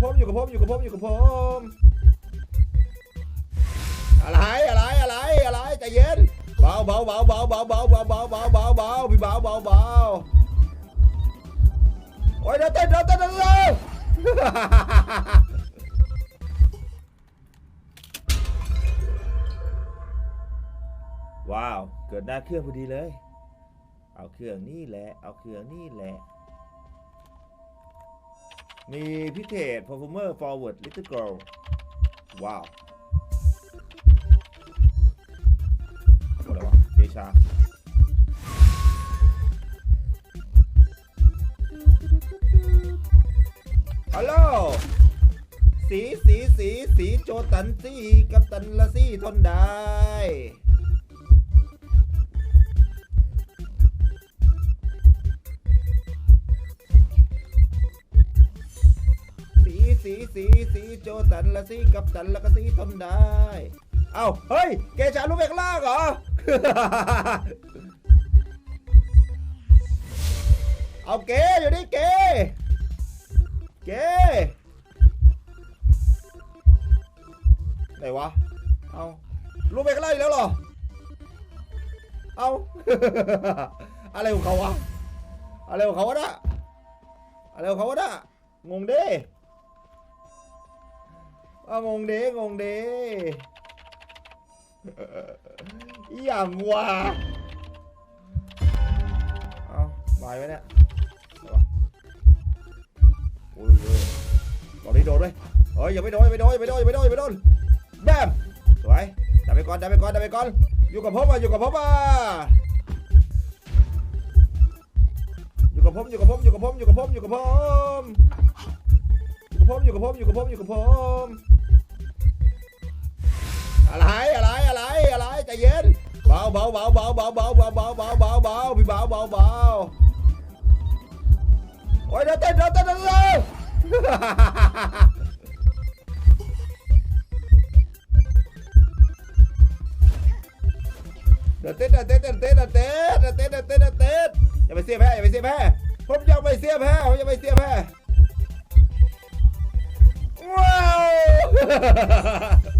ับผมอยู่กับผมอยู่กับผมอยู่กับผมอะไรอะไรอะไรอะไรใจเย็นเบาเบาเบาเบาเบาเบาเบาเบาเบาเบาเบาพี่เบาเบาเบาโอ้ยเดี๋ยวเต้นเดี๋ยวเต้นเดี๋ยวเต้นว้าว เกิดหน้าเครื่องพอดีเลย เอาเครื่องนี่แหละ เอาเครื่องนี่แหละ มีพิเศษ performer forward little girl ว้าวอะไรวะเดชาฮัลโหลสีสีสีสีโจตันสีกับตันละสีทนได้ สีสีโจตันละสีกับตันละก็สีทนได้ เอ้าเฮ้ยเกชาลูกเบกล่างเหรอ เอาเกอยู่นี่เกเกไหนวะ เอาลูกเบกล่างอีกแล้วเหรอ เอาอะไรของเขาวะอะไรของเขาวะน่ะอะไรของเขาวะน่ะงงเด้ อางงเด้งงเด้อหย่างว่ะเอามาไหมเนี่ยอุ้ยโอ้ยตอนนี้โดนด้วยเฮ้ยอย่าไปโดนอย่าไปโดนอย่าไปโดนอย่าไปโดนอย่าไปโดนแบมสวยดับไปก่อนดับไปก่อนดับไปก่อนอยู่กับผมอะอยู่กับผมอะอยู่กับผมอยู่กับผมอยู่กับผมอยู่กับผมอยู่กับผมอยู่กับผมอยู่กับผมอยู่กับผมอยู่กับผม อะไรอะไรอะไรอะไรใจเย็นเบาเบาเบาเบาเบาเบาเบาเบาเบาเบาเบาพี่เบาเบาเบาโอ้ยเดี๋ยวเต้นเดี๋ยวเต้นเดี๋ยวเต้นเดี๋ยวเต้นเดี๋ยวเต้นเดี๋ยวเต้นเดี๋ยวเต้นเดี๋ยวเต้นเดี๋ยวเต้นเดี๋ยวเต้นอย่าไปเสียแพ้อย่าไปเสียแพ้ผมอย่าไปเสียแพ้ผมอย่าไปเสียแพ้ว้าว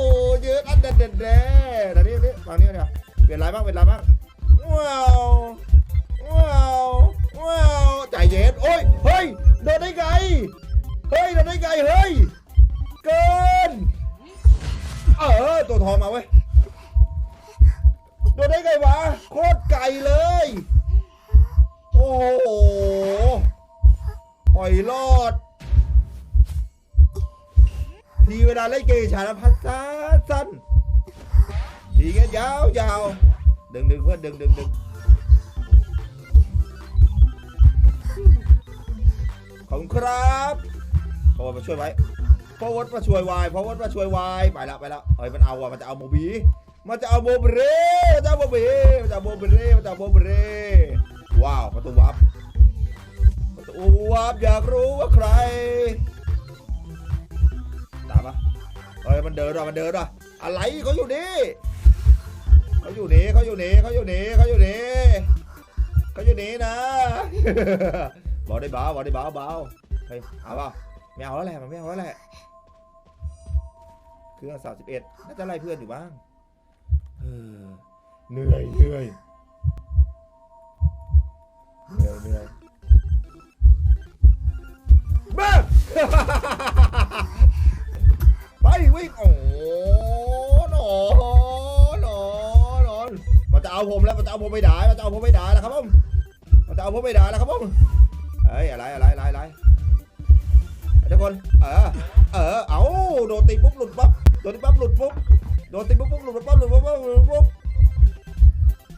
เบาเบาอ้าวยืดอันเด็ดเด็ดเด็ดนนี้นี่ฟังนี่เนี่ยเปลี่ยนไรบ้างเปลี่ยนไรบ้างว้าวว้าวว้าวใจเย็นโอ้ยเฮ้ยโดนได้ไงเฮ้ยโดนได้ไงเฮ้ยเกินเออตัวทองมาเว้ยโดนได้ไงวะโคตรไก่เลยโอ้โหหอยรอด ทีเวลาเล่นเกมชาลพัดสั้นสั้นทีเงี้ยยาวยาวดึงดึงเพื่อนดึงดึงดึงขอบคุณครับขอบคุณมาช่วยไว้พอวัดมาช่วยวายพอวัดมาช่วยวายไปล้วไปล้วเฮ้ยมันเอาอะมันจะเอาโมบีมันจะเอาโมเบรมันจะเอาโมบีมันจะเอาโมเบรมันจะเอาโมเบรว้าวประตูวับประตูวับอยากรู้ว่าใคร เฮ้ยมันเดินว่ะมันเดินว่ะอะไรเขาอยู่นี่เขาอยู่นี่เขาอยู่นี่เขาอยู่นี่เขาอยู่นี่เขาอยู่นี่นะบอกได้เบาบอกได้เบาเบาเฮ้ยเอาเปล่าไม่เอาแล้วแหละมันไม่เอาแล้วแหละเครื่องสามสิบเอ็ดน่าจะไล่เพื่อนอยู่บ้างเออเหนื่อยเหนื่อย เอาผมแล้วมันจะเอาผมไม่ได้มันจะเอาผมไม่ได้แล้วครับผมมันจะเอาผมไม่ได้แล้วครับผมเอ้ยอะไรอะไรอะไรอะไรทุกคนเออเออเอาโดนตีปุ๊บหลุดปั๊บโดนตีปั๊บหลุดปุ๊บโดนตีปุ๊บปุ๊บหลุดปั๊บหลุดปุ๊บหลุดปุ๊บ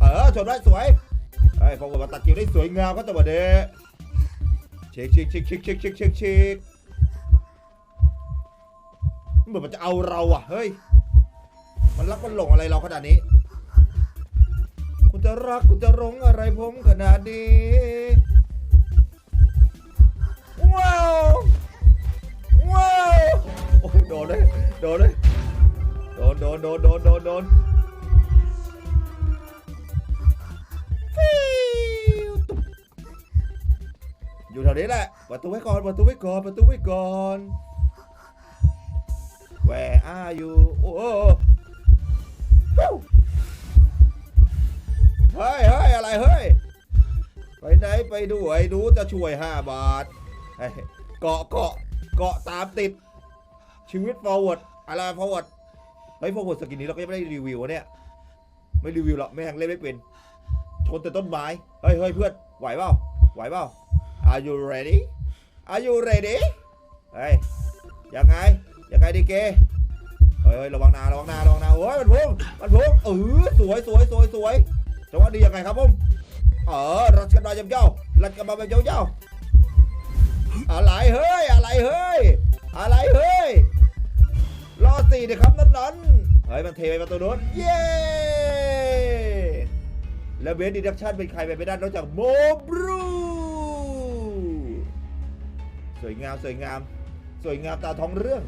เออชนได้สวยไอ้ยพอมาตัดคิวได้สวยงามก็ตัวเด็เช็คเช็คเช็คเช็คเช็คเช็คเช็คเช็คเหมือนมันจะเอาเราอะเฮ้ยมันรักมันหลงอะไรเราขนาดนี้ คุณจะรักคุณจะหลงอะไรผมขนาดนี้ ว้าว ว้าว โอ้ยโดนเลยโดนเลยโดนโดนโดนโดนโดนโดนอยู่แถวนี้แหละประตูไว้ก่อนประตูไว้ก่อนประตูไว้ก่อน Where are you โอ้ อะไรเฮ้ย ไปไหนไปด้วยดูจะช่วยห้าบาทเกาะเกาะเกาะตามติด ชีวิต forward อะไร forward เฮ้ย forward สกินนี้เราก็ยังไม่ได้รีวิวอะเนี่ย ไม่รีวิวหรอกไม่แหงเล่นไม่เป็น ชนแต่ต้นไม้เฮ้ยเฮ้ยเพื่อนไหวเปล่าไหวเปล่า Are you ready Are you ready เฮ้ยยังไงยังไงดีเกเฮ้ยเฮ้ยระวังนาระวังนาระวังนาโอ้ยมันพุ่งมันพุ่งเออสวยสวยสวยสวย จังหวะดียังไงครับผมเออรัดกันมาเย้าๆรัดกันมาแบบเย้าๆอะไรเฮ้ยอะไรเฮ้ยอะไรเฮ้ยรอสี่เดี๋ยวครับนั้นนั้นเฮ้ยมันเทไปประตูนู้นเย้แล้วเบสดีดักชั่นเป็นใครไปไม่ได้นอกจากโมบรูสวยงามสวยงาม สวยงามตาท้องเรื่อง